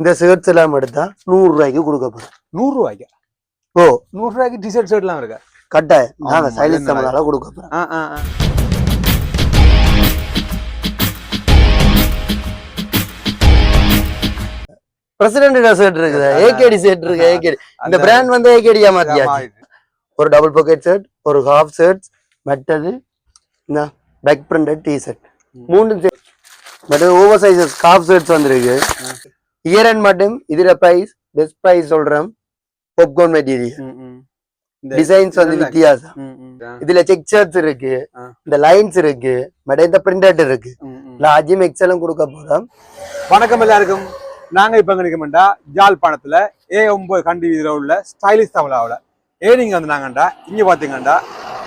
இந்த ஷர்ட்ஸ் எல்லாம் எடுத்தா நூறு ரூபாய்க்கு கொடுக்க போறோம் நூறு ரூபாய்க்கு? ஓ. நூறு ரூபாய்க்கு டிஷர்ட் ஷர்ட்லாம் இருக்கா? கட்டாயம். நாங்க சைலன்ஸ் தமிழால கொடுக்க போறோம். ஆ ஆ ஆ. பிரசிடென்ட் ஷர்ட் இருக்குது. ஏகேடி ஷர்ட் இருக்கு ஏகேடி இந்த பிராண்ட் வந்து ஏகேடியா மாத்தியாச்சு? ஒரு டபுள் பாக்கெட் ஷர்ட் ஒரு ஹாஃப் ஷர்ட் மற்றது பேக் பிரிண்டட் டி ஷர்ட். மூணு மற்றது ஓவர் சைஸஸ் ஹாஃப் ஷர்ட்ஸ் வந்திருக்கு. இயர் அண்ட் மட்டும் இதுல பிரைஸ் பெஸ்ட் பிரைஸ் சொல்றேன் பாப்கார்ன் மெட்டீரியல் டிசைன்ஸ் வந்து வித்தியாசம். இதுல செக் ஷர்ட்ஸ் இருக்கு. இந்த லைன்ஸ் இருக்கு. மற்ற இந்த பிரிண்டட் இருக்கு. லார்ஜும் எக்ஸலும் கொடுக்க போறோம். வணக்கம் எல்லாருக்கும். நாங்க இப்ப எங்க நிற்கமெண்டா யாழ்ப்பாணத்துல ஏ ஒன்பது கண்டி வீதியில உள்ள ஸ்டைலிஷ் தமிழாவில் ஏன் நீங்க வந்து நாங்கண்டா? இங்க பாத்தீங்கன்னா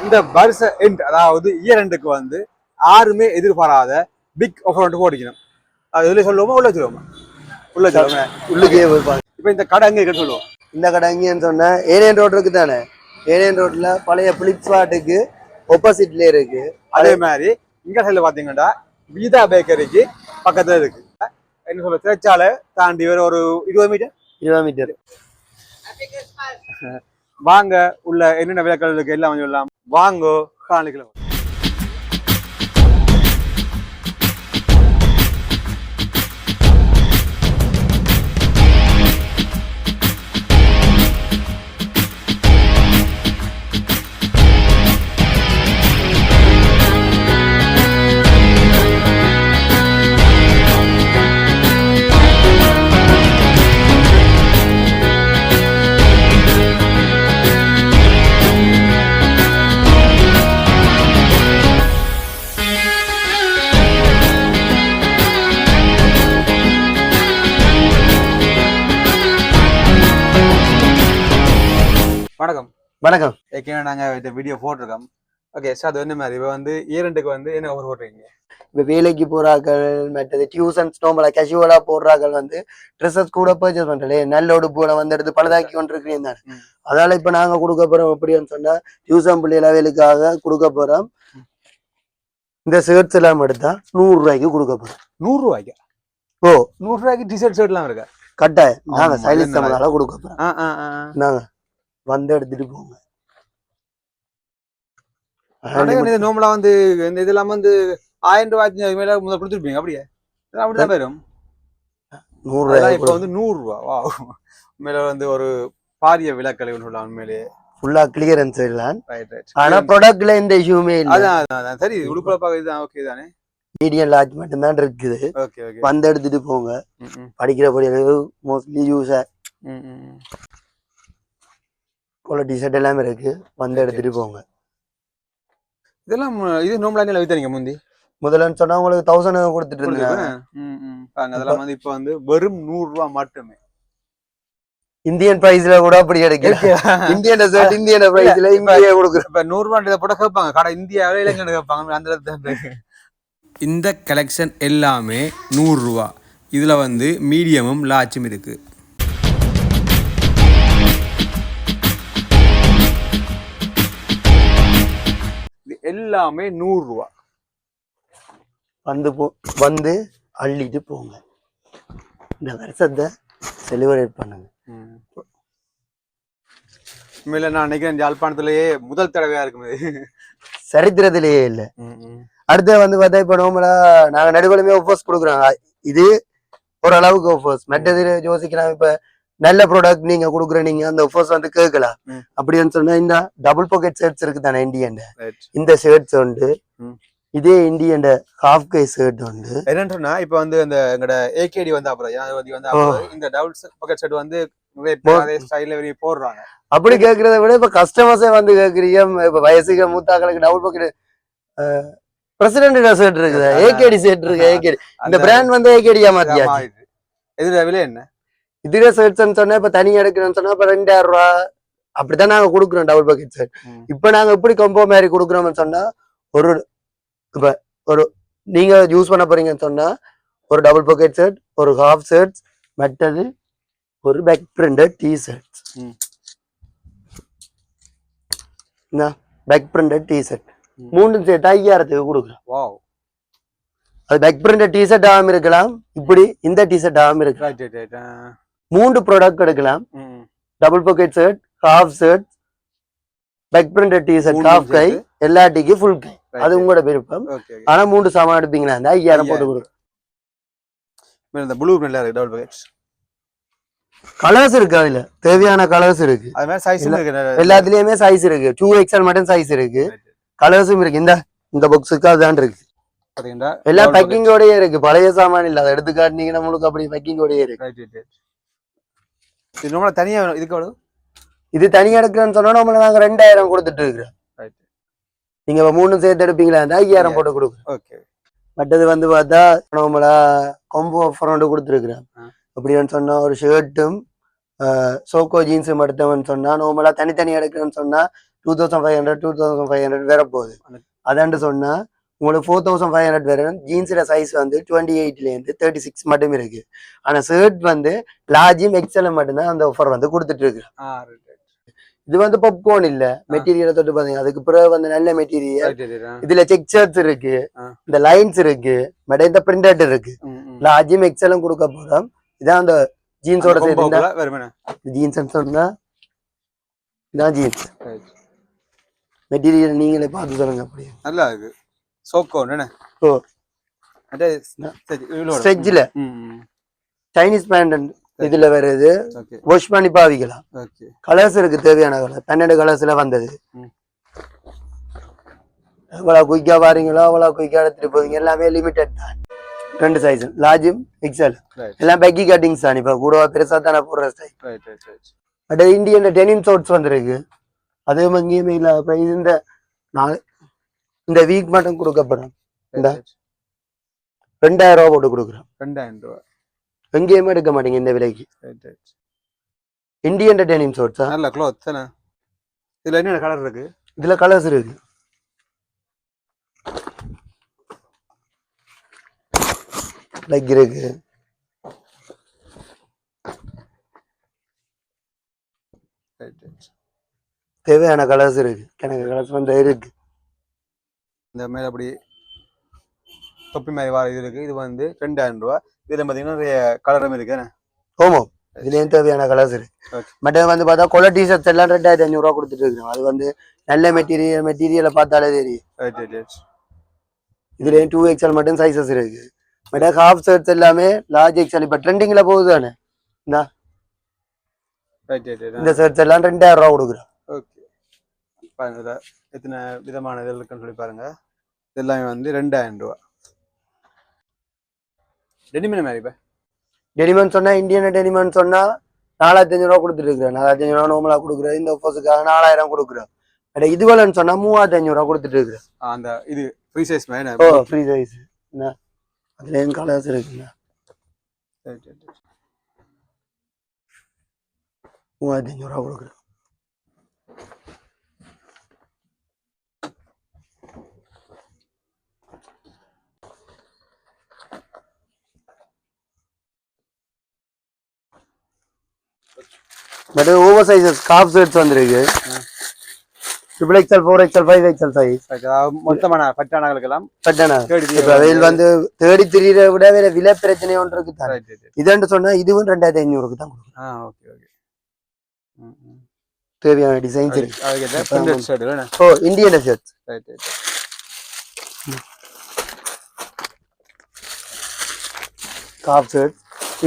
இந்த வருஷ எண்ட் அதாவது இயர் எண்டுக்கு வந்து யாருமே எதிர்பாராத பிக் ஆஃபர் போடிக்கணும் அது இதுல சொல்லுவோமா உள்ள சொல்லுவோமா? உள்ள சொல்லுவோங்க உள்ளுக்கே போய் பாருங்க. இப்ப இந்த கடை எங்க இருக்குன்னு சொல்லுவோம். இந்த கடை எங்கேன்னு சொன்னா ஏனியன் ரோட் இருக்கு தானே? ஏனியன் ரோட்ல பழைய பிளிப்கார்ட்டுக்கு ஒப்போசிட்ல இருக்கு. அதே மாதிரி இங்க சைடுல பாத்தீங்கன்னா கீதா பேக்கரிக்கு பக்கத்துல இருக்கு. என்ன சொல்ல திரைச்சாலை தாண்டி வர ஒரு இருபது மீட்டர் இருபது மீட்டர் வாங்க உள்ள என்னென்ன விளக்கல் இருக்கு எல்லாம் சொல்லலாம் வாங்கோ காணிக்கலாம் வணக்கம். ஏற்கனவே நாங்க இந்த வீடியோ போட்டிருக்கோம். ஓகே சார் அது என்ன மாதிரி இப்போ வந்து ஈரண்டுக்கு வந்து என்ன ஓவர் போடுறீங்க இப்ப வேலைக்கு போறாக்கள் மற்றது டியூஷன்ஸ் நோம்பல கேஷுவலா போடுறாக்கள் வந்து ட்ரெஸ்ஸஸ் கூட பர்ச்சேஸ் பண்றே நல்ல உடுப்புகளை வந்து எடுத்து பழுதாக்கி ம். அதனால இப்ப நாங்க கொடுக்க போறோம் எப்படின்னு சொன்னா டியூஷன் பிள்ளைகள வேலைக்காக கொடுக்க போறோம். இந்த ஷர்ட்ஸ் எல்லாம் எடுத்தா நூறு ரூபாய்க்கு கொடுக்க போறோம். நூறு ரூபாய்க்கு? ஓ. நூறு ரூபாய்க்கு டிஷர்ட் ஷர்ட்லாம் இருக்கா? கட்டாயம். நாங்க சைலன்ஸ் தமிழால கொடுக்க ஆ. நாங்க வந்து எடுத்துட்டு போங்க. நோம்பலா வந்து இந்த இதெல்லாம் வந்து ஆயிரம் அது மேல முதல்ல கொடுத்துருப்பீங்க அப்படியே? அப்படிதான் நூறு ரூபாய் இப்போ வந்து நூறு ரூபா வா உண்மையில வந்து ஒரு பாரிய விலக்கலை சொல்லலாம் உண்மையிலேயே. ஃபுல்லா கிளியரன்ஸ் எல்லாம் ஆனா ப்ராடக்ட்ல எந்த இஷ்யூமே இல்ல. அதான் சரி உடுப்புல இதுதான் ஓகே தானே? மீடியம் லார்ஜ் மட்டும்தான் இருக்குது. வந்து எடுத்துட்டு போங்க. படிக்கிற படிக்கிறது மோஸ்ட்லி யூஸ் போல டிஷர்ட் எல்லாமே இருக்கு. வந்து எடுத்துட்டு போங்க. இதெல்லாம் இது நோம்பலா என்ன வைத்தீங்க முந்தி. முதல்லன்னு சொன்னா உங்களுக்கு தௌசண்ட் கொடுத்துட்டு இருந்தேன். அதெல்லாம் வந்து இப்போ வந்து வெறும் நூறு ரூபா மட்டுமே இந்தியன் பிரைஸ்ல கூட அப்படி கிடைக்கல இந்தியன் ஷர்ட் இந்தியன் பிரைஸ்ல இங்கேயே கொடுக்குறோம் இப்ப நூறு போட கேட்பாங்க. கடை இந்தியாவில இளைஞர் கேட்பாங்க. அந்த இடத்துல. இந்த கலெக்ஷன் எல்லாமே நூறு ரூபா இதுல வந்து மீடியமும் லார்ஜும் இருக்கு. எல்லாமே நூறு ரூபா. வந்து போ வந்து அள்ளிட்டு போங்க. இந்த வருஷத்தை செலிப்ரேட் பண்ணுங்க. உண்மையில நான் நினைக்கிறேன் யாழ்ப்பாணத்திலேயே முதல் தடவையா இருக்கும். இது. சரித்திரத்திலேயே இல்ல. அடுத்து வந்து பார்த்தா இப்ப நோம்பலா நாங்க நடுவுலுமே ஒஃபர்ஸ் கொடுக்குறோம் இது ஓரளவுக்கு ஒஃபர்ஸ் மற்றது யோசிக்கலாம். இப்ப நல்ல ப்ராடக்ட் நீங்க கொடுக்குற நீங்க அந்த ஒஃபர்ஸ் வந்து கேட்கலாம். அப்படின்னு சொன்னா இந்த டபுள் பாக்கெட் ஷர்ட்ஸ் இருக்கு தானே Right. இந்த ஷர்ட்ஸ் உண்டு. இதே இந்தியன் ஹாஃப் கை ஷர்ட் உண்டு. என்னன்னு இப்ப வந்து அந்த எங்கட ஏகேடி வந்து அப்புறம் வந்து இந்த டபுள் பக்கெட் செட் வந்து போடுறாங்க. அப்படி கேக்குறத விட இப்ப கஸ்டமர்ஸே வந்து கேக்குறீங்க இப்ப வயசுக்கு மூத்தாக்களுக்கு டபுள் பாக்கெட் பிரசிடென்ட் ஷர்ட் இருக்குது. ஏகேடி ஷர்ட் இருக்கு ஏகேடி இந்த பிராண்ட் வந்து ஆமா, இது. இதுல விலை என்ன? இதுல ஷர்ட்ஸ் சொன்னா இப்ப தனியா எடுக்கிறோம்னு சொன்னா இப்ப ரெண்டாயிரம் ரூபா. அப்படித்தான் நாங்க கொடுக்குறோம் டபுள் பாக்கெட் ஷர்ட் ம். இப்ப நாங்க எப்படி கம்போ மாதிரி கொடுக்குறோம்னு சொன்னா ஒரு இப்ப ஒரு நீங்க யூஸ் பண்ண போறீங்கன்னு சொன்னா ஒரு டபுள் பாக்கெட் ஷர்ட் ஒரு ஹாஃப் ஷர்ட் மற்றது ஒரு back printed T shirt. Back printed T shirt. மூணு சேர்த்து ஐயாயிரத்துக்கு கொடுக்குறோம். அது பேக் பிரிண்ட் டிஷர்ட் ஆகாம இருக்கலாம். இப்படி இந்த டிஷர்ட் ஆகாம இருக்கலாம். மூன்று ப்ராடக்ட் எடுக்கலாம். Double pocket shirt half shirt back print T shirt half கை சேர்த்து? எல்லாட்டிக்கு ஃபுல் கை அது உங்களோட விருப்பம். ஆனா மூன்று சாமான் எடுப்பீங்களா? அந்த ஐயாயிரம் போட்டு கொடுக்கும் இந்த ப்ளூ பிரிண்ட்ல இருக்கு டபுள் பாக்கெட் கலர்ஸ் இருக்கு அதுல தேவையான கலர்ஸ் இருக்கு. அது மாதிரி சைஸ் இல்ல, இருக்கு. எல்லாத்துலயுமே சைஸ் இருக்கு. டூ எக்ஸ்எல் மட்டும் சைஸ் இருக்கு. கலர்ஸும் இருக்கு. இந்த இந்த பாக்ஸுக்கு அதுதான் இருக்கு. எல்லாம் பேக்கிங்கோடயே இருக்கு. பழைய சாமான் இல்ல அதை எடுத்து காட்டினீங்கன்னா உங்களுக்கு அப்படி பேக்கிங்கோடயே இருக்கு இது ரொம்ப தனியா வேணும். இதுக்கு எவ்வளவு? இது தனியா எடுக்கிறேன்னு சொன்னா நம்மள நாங்க ரெண்டாயிரம் கொடுத்துட்டு இருக்கிறோம். நீங்க இப்ப மூணு சேர்த்து எடுப்பீங்களா? அந்த ஐயாயிரம் போட்டு கொடுக்குறோம். ஓகே மற்றது வந்து பார்த்தா நம்மள கொம்பு ஆஃபர் ஒன்று கொடுத்துருக்குறேன். அப்படின்னு சொன்னா ஒரு ஷர்ட்டும் சோக்கோ ஜீன்ஸும் எடுத்தவன் சொன்னா நார்மலா தனித்தனி எடுக்கிறேன்னு சொன்னா two thousand five hundred two thousand five hundred வேற போகுது. அதாண்டு சொன்னா உங்களுக்கு ஃபோர் தௌசண்ட் ஃபைவ் ஹண்ட்ரட் வேற ஜீன்ஸோட சைஸ் வந்து டுவெண்ட்டி எயிட்லேருந்து தேர்ட்டி சிக்ஸ் மட்டும் இருக்கு. ஆனா ஷர்ட் வந்து லார்ஜும் எக்ஸலும் மட்டும்தான் அந்த ஆஃபர் வந்து கொடுத்துட்டு இருக்கு. இது வந்து பாப்கார்ன் இல்ல. மெட்டீரியலை தொட்டு பாத்தீங்க அதுக்கு பிறகு வந்து நல்ல மெட்டீரியல் இதுல செக் ஷர்ட்ஸ் இருக்கு. இந்த லைன்ஸ் இருக்கு. மற்ற இந்த பிரிண்டட் இருக்கு. லார்ஜும் எக்ஸலும் கொடுக்க போறோம். இதான் அந்த ஜீன்ஸோட சேர்த்து ஜீன்ஸ் சொன்னா இதான் ஜீன்ஸ் மெட்டீரியல் நீங்களே பார்த்து சொல்லுங்க அப்படியே. நல்லா இருக்கு. ஸ்ட்ரெச்சில் சைனீஸ் பேண்ட் இதுல வருது வாஷ் பண்ணி பாவிக்கலாம் கலர்ஸ் இருக்கு தேவையான கலர் பன்னெண்டு கலர்ஸ்ல வந்தது ம். எவ்வளவு குயிக்கா வாரீங்களோ அவ்வளவு குயிக்கா எடுத்துட்டு போவீங்க எல்லாமே லிமிடெட் தான் ரெண்டு சைஸ் லார்ஜும் எக்ஸல் எல்லாம் பெக்கி கட்டிங்ஸ் தான் இப்ப கூடவா பெருசா தானே போடுற style but Indian denim shorts வந்திருக்கு அதே எங்கேயுமே இல்ல இந்த நாலு இந்த வீக் மட்டும் கொடுக்கப்படும் இந்தா. ரெண்டாயிரம் ரூபா போட்டு கொடுக்குறோம் ரெண்டாயிரம் ரூபா. எங்கேயுமே எடுக்க மாட்டீங்க இந்த விலைக்கு. இந்தியன் டெனிம் ஷோட்ஸா நல்ல க்ளோத் தானே? இதுல என்ன கலர் இருக்கு? இதுல கலர்ஸ் இருக்கு. லைக் இருக்கு. தேவையான கலர்ஸ் இருக்கு. எனக்கு கலர்ஸ் வந்து இருக்கு. இந்த மாதிரி அப்படி தொப்பி மாதிரி வர இது இருக்கு. இது வந்து ரெண்டாயிரம் ரூபா. இதுல பாத்தீங்கன்னா நிறைய கலரும் இருக்கு. என்ன? ஓமோ இதுலயும் தேவையான கலர்ஸ் இருக்கு. Okay. மற்ற வந்து பார்த்தா கொலை டிஷர்ட்ஸ் எல்லாம் ரெண்டாயிரத்தி ஐநூறு ரூபா கொடுத்துட்டு இருக்கோம் அது வந்து நல்ல மெட்டீரியல் மெட்டீரியலை பார்த்தாலே தெரியும். இதுலயும் டூ எக்ஸ்எல் மட்டும் சைஸஸ் இருக்கு. மற்ற ஹாஃப் ஷர்ட்ஸ் எல்லாமே லார்ஜ் எக்ஸ்எல் இப்ப ட்ரெண்டிங்ல போகுது தானே? ரைட் இந்த ஷர்ட்ஸ் எல்லாம் ரெண்டாயிரம் ரூபா கொடுக்குறோம். ஓகே பாருங்க இதுல எத்தனை விதமான இது இருக்குன்னு சொல்லி பாருங்க. இது எல்லாமே வந்து ரெண்டாயிரம் ரூபா ரெடிமேட் மாதிரி இப்போ? டெனிமன் சொன்னா இந்தியன் டெனிமன் சொன்னா நாலாயிரத்தி அஞ்சூறு ரூபா கொடுத்துட்டு இருக்கிறேன் நாலாயிரத்தி அஞ்சூறு ரூபா நோமலா கொடுக்குறேன். இந்த ஆஃபர்ஸுக்காக நாலாயிரம் கொடுக்குறேன். அட இதுவலன்னு சொன்னா மூவாயிரத்தி அஞ்சூறு ரூபா கொடுத்துட்டு இருக்கிறேன் அந்த இது ஃப்ரீ சைஸ் மாதிரி ஓ? ஃப்ரீ சைஸ் என்ன? கலர்ஸ் இருக்குங்க Right, right, right. மூவாயிரத்தி அஞ்சூறு ரூபா கொடுக்குறேன். But over sizes half shirts வந்திருக்கு triple XL four XL five XL size மொத்தமான பட்டானங்களுக்கெல்லாம் பட்டனா வெயில் வந்து தேடி திரியிற விட வேற விலை பிரச்சனை ஒன்று இருக்கு தான் இதுன்னு சொன்னா இதுவும் ரெண்டாயிரத்தி ஐநூறுக்கு தான் கொடுக்கும் ஓகே ஓகே தேவையான டிசைன்ஸ் இருக்கு. ஓ Indian shirts right right half shirt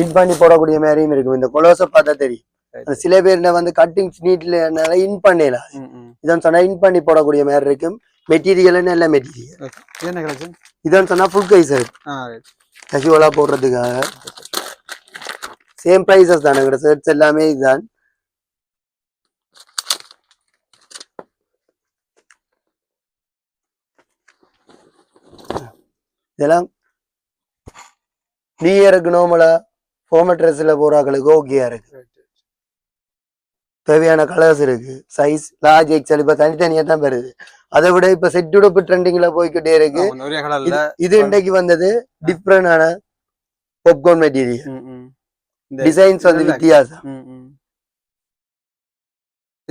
in பண்ணி போடக்கூடிய மாதிரியும் இருக்கும். இந்த கொலோசை பார்த்தா தெரியும். சில பேர்ல வந்து கட்டிங் நீட்ல இன் பண்ணலாம் ம் ம். இதான் சொன்னா இன் பண்ணி போடக்கூடிய மாதிரி இருக்கும். மெட்டீரியல் நல்ல மெட்டீரியல் என்ன கலெக்ஷன் இதான் சொன்னா ஃபுல் கை ஷர்ட் ஆ ரைட் கசுவலா போடுறதுக்காக. சேம் ப்ரைஸஸ் தான் எங்களோட ஷர்ட்ஸ் எல்லாமே இதுதான். இதெல்லாம் நியூ இயருக்கு நோமலா ஃபார்மல் ட்ரெஸ்ல போறாங்களுக்கு ஓகேயா இருக்கு. தேவையான கலர்ஸ் இருக்கு. சைஸ் லார்ஜ் எக்ஸல் இப்ப தனித்தனியா தான் வருது. அதை விட இப்ப செட் உடுப்பு ட்ரெண்டிங்ல போய்க்கிட்டே இருக்கு. இது இன்றைக்கு வந்தது டிஃப்ரெண்டான பாப்கார்ன் மெட்டீரியல் டிசைன்ஸ் வந்து வித்தியாசம்.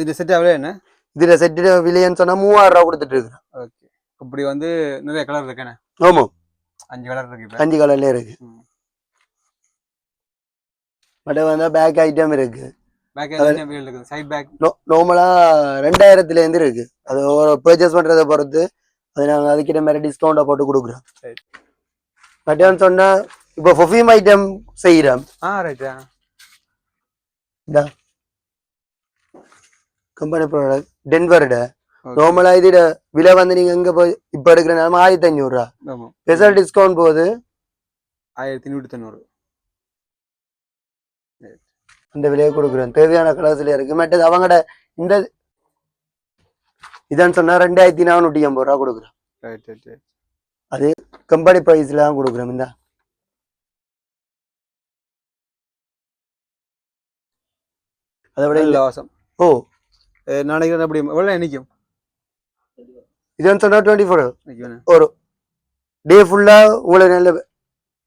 இது செட் ஆகல என்ன? இதுல செட்டு விலைன்னு சொன்னா மூவாயிரம் ரூபா கொடுத்துட்டு இருக்கிறோம். ஓகே. இப்படி வந்து நிறைய கலர் இருக்கேண்ணே ஆமா. அஞ்சு கலர் இருக்கு அஞ்சு கலர்ல இருக்கு. மற்ற வந்து பேக் ஐட்டம் இருக்கு. இருக்குது நார்மலா ரெண்டாயிரத்துல இருந்து இருக்கு. அது ஒரு பர்ச்சேஸ் பண்றதை பொறுத்து அது நாங்க அதுக்கிட்ட மாதிரி டிஸ்கவுண்ட போட்டு கொடுக்குறோம். மற்றவன் சொன்னா இப்போ பர்ஃபியூம் ஐட்டம் செய்யறோம் ஆ ரைட்டா இந்த. கம்பெனி ப்ராடக்ட் டென்வர்ட நார்மலா இதோட விலை வந்து நீங்க எங்க போய் இப்ப எடுக்கிற நிலைமை ஆயிரத்தி அஞ்சூறு ரூபா. ஸ்பெஷல் டிஸ்கவுண்ட் போகுது ஆயிரத்தி நூற்றி தொண்ணூறு. அந்த விலையை கொடுக்குறோம் தேவையான கலர்ஸ்ல இருக்கு. மற்றது அவங்கட இந்த இதான் சொன்னா ரெண்டாயிரத்தி நானூற்றி ஐம்பது ரூபா ரைட் ரைட் கம்பெனி ப்ரைஸ்ல தான் கொடுக்குறோம் இந்த. அதை விட இலவசம் ஓ. வந்து அப்படி எவ்வளோ நிற்கும் இதுன்னு சொன்னா டுவெண்ட்டி ஃபோர் ஒரு டே ஃபுல்லா உங்களுக்கு நல்ல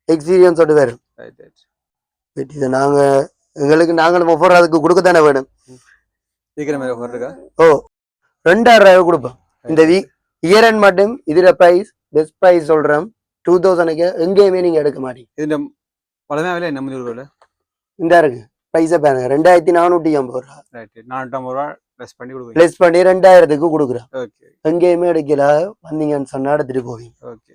எக்ஸ்பீரியன்ஸோட வரும். இதை நாங்க எங்களுக்கு நாங்களும் ஒவ்வொரு அதுக்கு வேணும். மேலே ஒரு இருக்கா ஓ ரெண்டாயிரம் ரூபாய் கொடுப்போம். இந்த வீக் இயர் அண்ட் மட்டும் இதுல ப்ரைஸ் பெஸ்ட் ப்ரைஸ் சொல்றேன் டூ தௌசண்ட்க்கு எங்கேயுமே நீங்க எடுக்க மாட்டீங்க. இதுல பழமையா விலை நம்ம ரூபாயில்? இந்த இருக்கு. பைசா பாருங்க. ரெண்டாயிரத்தி நானூற்றி ஐம்பது ரூபா. ரைட் நானூற்றம்பது ரூபா பண்ணி ரெண்டாயிரத்துக்கு கொடுக்குறேன் எங்கேயுமே எடுக்கல. வந்தீங்கன்னு சொன்னா எடுத்துட்டு போவீங்க. ஓகே